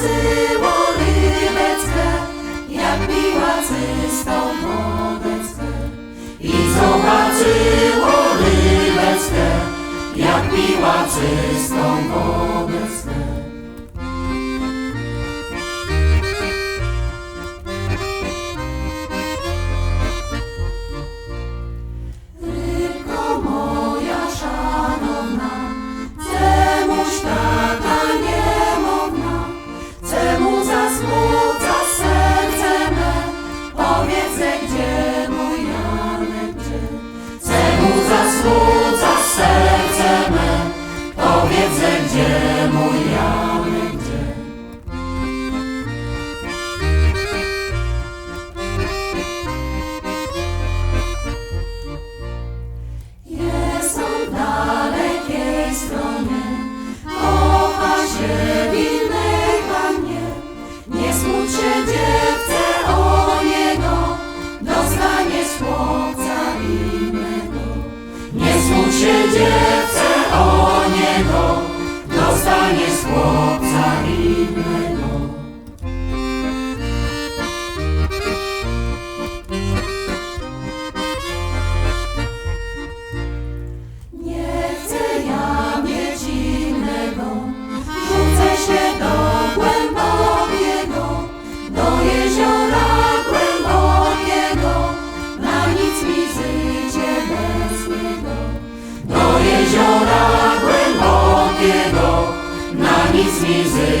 Zasyło rybeckę, jak biła czystą wodeckę. I zobaczyło rybeckę, jak biła czystą wodeckę. się dziewce o niego, dostaniesz chłopca innego. his music.